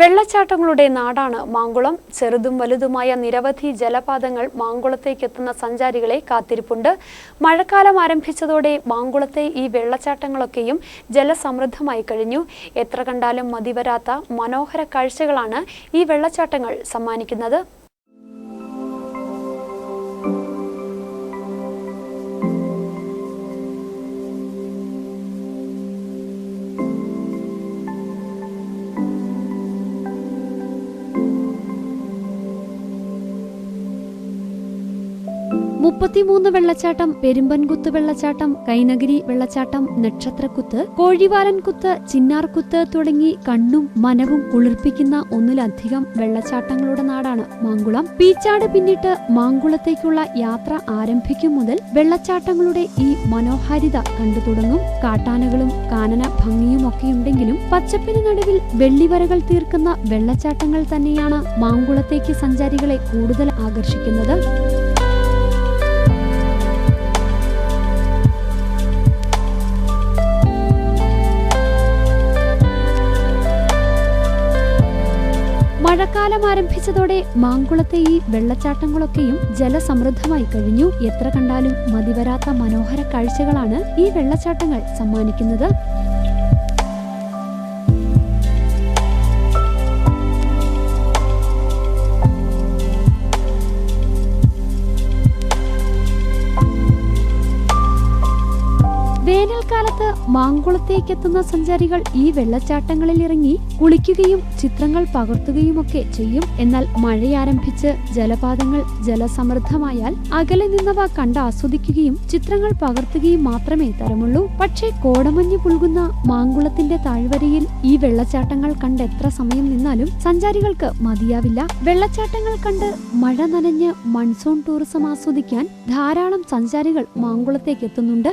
വെള്ളച്ചാട്ടങ്ങളുടെ നാടാണ് മാങ്കുളം. ചെറുതും വലുതുമായ നിരവധി ജലപാതങ്ങൾ മാങ്കുളത്തേക്ക് എത്തുന്ന സഞ്ചാരികളെ കാത്തിരിപ്പുണ്ട്. മഴക്കാലം ആരംഭിച്ചതോടെ മാങ്കുളത്തെ ഈ വെള്ളച്ചാട്ടങ്ങളൊക്കെയും ജലസമൃദ്ധമായി കഴിഞ്ഞു. എത്ര കണ്ടാലും മതിവരാത്ത മനോഹര കാഴ്ചകളാണ് ഈ വെള്ളച്ചാട്ടങ്ങൾ സമ്മാനിക്കുന്നത്. മുപ്പത്തിമൂന്ന് വെള്ളച്ചാട്ടം പെരുമ്പൻകുത്ത് വെള്ളച്ചാട്ടം കൈനഗിരി വെള്ളച്ചാട്ടം നക്ഷത്രക്കുത്ത് കോഴിവാലൻകുത്ത് ചിന്നാർകുത്ത് തുടങ്ങി കണ്ണും മനവും കുളിർപ്പിക്കുന്ന ഒന്നിലധികം വെള്ളച്ചാട്ടങ്ങളുടെ നാടാണ് മാങ്കുളം. പീച്ചാട് പിന്നിട്ട് മാങ്കുളത്തേക്കുള്ള യാത്ര ആരംഭിക്കും മുതൽ വെള്ളച്ചാട്ടങ്ങളുടെ ഈ മനോഹാരിത കണ്ടു തുടങ്ങും. കാട്ടാനകളും കാനന ഭംഗിയുമൊക്കെയുണ്ടെങ്കിലും പച്ചപ്പിന് നടുവിൽ വെള്ളിവരകൾ തീർക്കുന്ന വെള്ളച്ചാട്ടങ്ങൾ തന്നെയാണ് മാങ്കുളത്തേക്ക് സഞ്ചാരികളെ കൂടുതൽ ആകർഷിക്കുന്നത്. മഴക്കാലം ആരംഭിച്ചതോടെ മാങ്കുളത്തെ ഈ വെള്ളച്ചാട്ടങ്ങളൊക്കെയും ജലസമൃദ്ധമായി കഴിഞ്ഞു. എത്ര കണ്ടാലും മതിവരാത്ത മനോഹര കാഴ്ചകളാണ് ഈ വെള്ളച്ചാട്ടങ്ങൾ സമ്മാനിക്കുന്നത്. വേനൽക്കാലത്ത് മാങ്കുളത്തേക്കെത്തുന്ന സഞ്ചാരികൾ ഈ വെള്ളച്ചാട്ടങ്ങളിൽ ഇറങ്ങി കുളിക്കുകയും ചിത്രങ്ങൾ പകർത്തുകയുമൊക്കെ ചെയ്യും. എന്നാൽ മഴയാരംഭിച്ച് ജലപാതങ്ങൾ ജലസമൃദ്ധമായാൽ അകലെ നിന്നവ കണ്ട് ആസ്വദിക്കുകയും ചിത്രങ്ങൾ പകർത്തുകയും മാത്രമേ തരമുള്ളൂ. പക്ഷേ കോടമഞ്ഞ് പുൽകുന്ന മാങ്കുളത്തിന്റെ താഴ്വരയിൽ ഈ വെള്ളച്ചാട്ടങ്ങൾ കണ്ട് എത്ര സമയം നിന്നാലും സഞ്ചാരികൾക്ക് മതിയാവില്ല. വെള്ളച്ചാട്ടങ്ങൾ കണ്ട് മഴ നനഞ്ഞ് മൺസൂൺ ടൂറിസം ആസ്വദിക്കാൻ ധാരാളം സഞ്ചാരികൾ മാങ്കുളത്തേക്ക് എത്തുന്നുണ്ട്